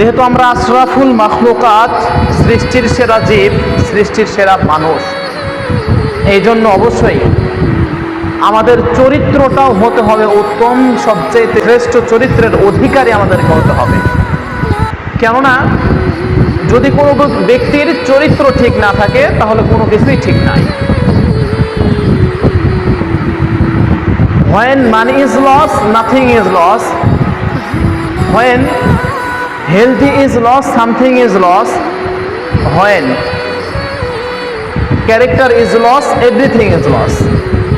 যেহেতু আমরা আশরাফুল মাখলুকাত, সৃষ্টির সেরা জীব, সৃষ্টির সেরা মানুষ। এই জন্য অবশ্যই আমাদের চরিত্রটাও হতে হবে উত্তম সবচেয়ে শ্রেষ্ঠ চরিত্রের অধিকারী আমাদেরকে হতে হবে। কেননা, যদি কোনো ব্যক্তির চরিত্র ঠিক না থাকে, তাহলে কোনো কিছুই ঠিক নাই। When money is lost nothing is lost when healthy is lost something is lost when character is lost everything is lost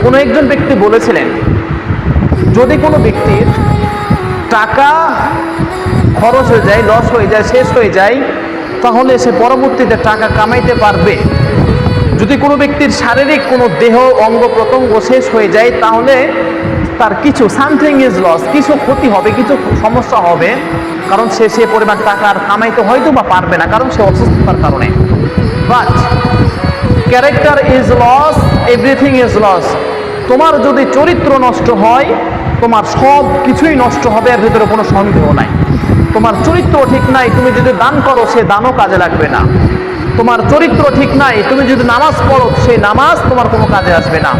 কোনো একজন ব্যক্তি বলেছিলেন, যদি কোনো ব্যক্তির টাকা খরচ হয়ে যায় লস হয়ে যায়, শেষ হয়ে যায়, তাহলে সে পরবর্তীতে টাকা কামাইতে পারবে। যদি কোনো ব্যক্তির শারীরিক কোনো দেহ, অঙ্গ প্রত্যঙ্গ শেষ হয়ে যায়, তাহলে তার কিছু সামথিং ইজ লস কিছু ক্ষতি হবে, কিছু সমস্যা হবে, কারণ সে সে পরিমাণ টাকা আর কামাইতে হয়তো বা পারবে না, কারণ সে অসুস্থতার কারণে। But character is lost everything is lost তোমার যদি চরিত্র নষ্ট হয়, তোমার সব কিছুই নষ্ট হবে, এর ভিতরে কোনো সন্দেহ নাই। তোমার চরিত্র ঠিক নাই, তুমি যদি দান করো, সে দানও কাজে লাগবে না। তোমার চরিত্র ঠিক নাই, তুমি যদি নামাজ পড়ো, সেই নামাজ তোমার কোনো কাজে আসবে না।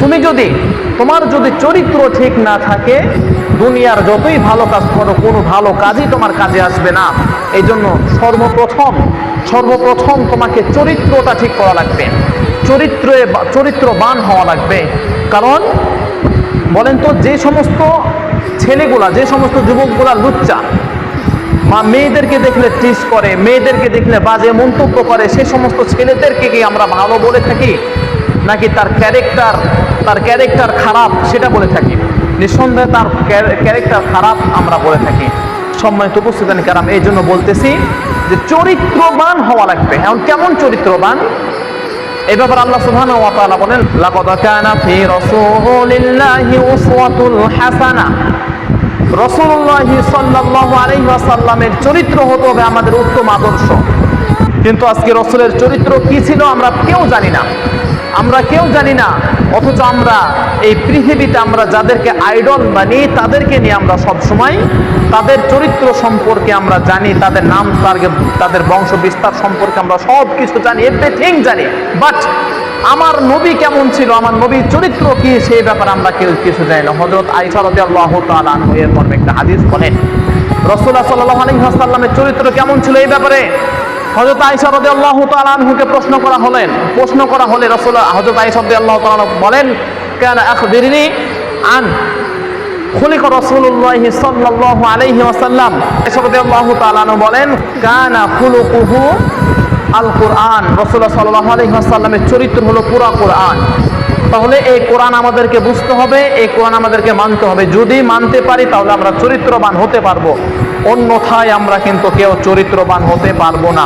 তুমি যদি, তোমার যদি চরিত্র ঠিক না থাকে, দুনিয়ার যতই ভালো কাজ করো, কোনো ভালো কাজই তোমার কাজে আসবে না। এই জন্য সর্বপ্রথম সর্বপ্রথম তোমাকে চরিত্রটা ঠিক করা লাগবে। চরিত্রে চরিত্রবান হওয়া লাগবে। কারণ, বলেন তো যে সমস্ত ছেলেগুলা, যে সমস্ত যুবকগুলা লুচ্চা মা মেয়েদেরকে দেখলে টিস করে, মেয়েদেরকে দেখলে বাজে মন্তব্য করে, সে সমস্ত ছেলেদেরকে কি আমরা ভালো বলে থাকি? নাকি তার ক্যারেক্টার তার ক্যারেক্টার খারাপ, সেটা বলে থাকি। নিঃসন্দেহে তার ক্যারেক্টার খারাপ আমরা বলে থাকি। সম্মানিত উপস্থিতানি কারাম, এই জন্য বলতেছি যে চরিত্রবান হওয়া লাগবে। এখন কেমন চরিত্রবান? এই ব্যাপারে আল্লাহ সুবহানাহু ওয়া তাআলা বলেন, লাকাদ কানা ফি রাসূলিল্লাহি উসওয়াতুল হাসানা। রাসূলুল্লাহ সাল্লাল্লাহু আলাইহি ওয়াসাল্লামের চরিত্র হতে হবে আমাদের উত্তম আদর্শ। কিন্তু আজকে রসুলের চরিত্র কি ছিল আমরা কেউ জানি না। আমরা কেউ জানি না অথচ আমরা এই পৃথিবীতে আমরা যাদেরকে আইডল মানি, তাদেরকে নিয়ে আমরা সব সময় তাদের চরিত্র সম্পর্কে আমরা জানি, তাদের নাম তাদের বংশ বিস্তার সম্পর্কে আমরা সব কিছু জানি এভরিথিং জানি। বাট আমার নবী কেমন ছিল, আমার নবীর চরিত্র কি, সেই ব্যাপারে আমরা কেউ কিছু জানি না। হজরত আইসা রদি আল্লাহ তালু এর একটা হাদিস বলেন। রসুল্লাহ সাল্লাহ আলী হাসাল্লামের চরিত্র কেমন ছিল এই ব্যাপারে? হজরত আইসা রদি আল্লাহ তালুকে প্রশ্ন করা হলেন, প্রশ্ন করা হলে রসুল হজরত আইসা রদি আল্লাহ তালু বলেন, কেন আখবিরিনি আন খুলিক রসুল্লাহ সাল্লাহ ওয়াসাল্লাম। আইসা রদি আল্লাহ তালু বলেন, কানা খুলুকুহু আল কোরআন রসুল্লাহ সাল্লাহ আলহিহাসাল্লামের চরিত্র হলো পুরা কোরআন। তাহলে এই কোরআন আমাদেরকে বুঝতে হবে, এই কোরআন আমাদেরকে মানতে হবে। যদি মানতে পারি, তাহলে আমরা চরিত্রবান হতে পারব। অন্যথায় আমরা কিন্তু কেউ চরিত্রবান হতে পারব না।